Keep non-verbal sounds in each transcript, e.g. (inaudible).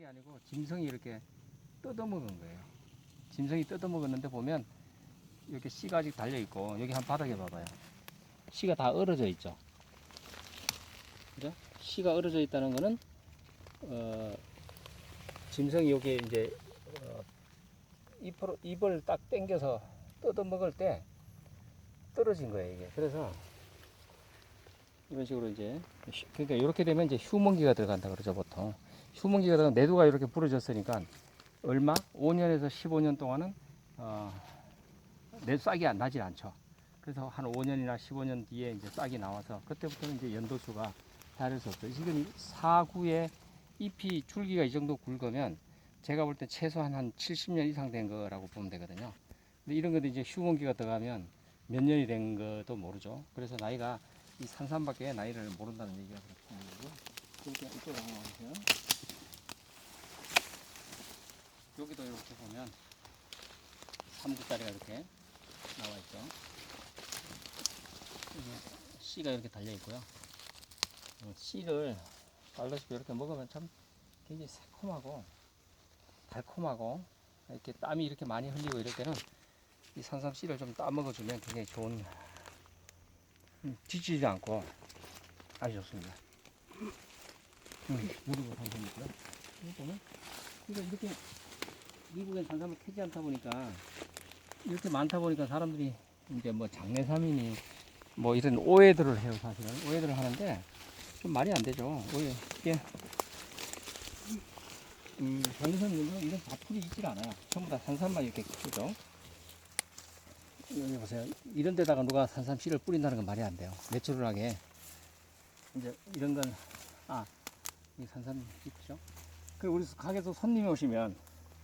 게 아니고 짐승이 이렇게 뜯어먹은 거예요. 짐승이 뜯어먹었는데 보면 이렇게 씨가 아직 달려 있고 여기 한 바닥에 봐봐요. 씨가 다 얼어져 있죠. 그죠? 씨가 얼어져 있다는 거는 어, 짐승이 여기 이제 어, 잎으로, 잎을 딱 당겨서 뜯어먹을 때 떨어진 거예요 이게. 그래서 이런 식으로 이제 휴- 그러니까 이렇게 되면 이제 휴먼기가 들어간다 그러죠 보통. 휴먼기가 들어간 내두가 이렇게 부러졌으니까 얼마? 5년에서 15년 동안은 어, 내 싹이 안 나질 않죠. 그래서 한 5년이나 15년 뒤에 이제 싹이 나와서 그때부터는 이제 연도수가 다를 수 없어요. 지금 사구에 잎이 줄기가 이 정도 굵으면 제가 볼 때 최소한 한 70년 이상 된 거라고 보면 되거든요. 근데 이런 것도 이제 휴먼기가 들어가면 몇 년이 된 것도 모르죠. 그래서 나이가 이 산삼밖에 나이를 모른다는 얘기가 그렇다는 거고. 여기 이쪽으로 한번 와주세요. 여기도 이렇게 보면 3구짜리가 이렇게 나와 있죠. 씨가 이렇게 달려 있고요. 어, 씨를 알다시피 이렇게 먹으면 참 굉장히 새콤하고 달콤하고 이렇게 땀이 이렇게 많이 흘리고 이럴 때는 이 산삼 씨를 좀 따먹어주면 굉장히 좋은 음, 지치지 않고 아주 좋습니다. 음, 무릎을 산삼이고요. 이거 보면 이거 이렇게 미국엔 산삼을 캐지 않다 보니까 이렇게 많다 보니까 사람들이 이제 뭐 장내삼이니 뭐 이런 오해들을 해요 사실은. 오해들을 하는데 좀 말이 안 되죠. 오해. 이게 음 장내삼은 이런 다풀이 있질 않아요. 전부 다 산삼만 이렇게 크죠. 여기 보세요. 이런 데다가 누가 산삼 씨를 뿌린다는 건 말이 안 돼요. 내추럴하게. 이제 이런 건아 이 산삼 있죠? 그리고 우리 가게에서 손님이 오시면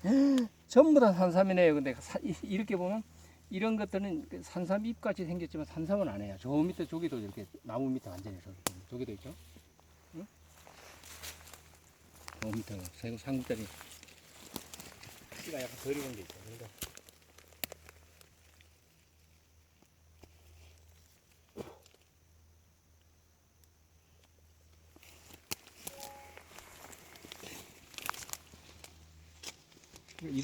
(gasps) 전부 다 산삼이네요. 근데 사- 이- 이렇게 보면 이런 것들은 그 산삼 잎같이 생겼지만 산삼은 아니에요. 저 밑에 저기도 이렇게 나무 밑에 완전히 저기 저기도 있죠. 응? 저 밑에 세- 삼국짜리 씨가 약간 덜 익은 게 있죠. 그러니까 이런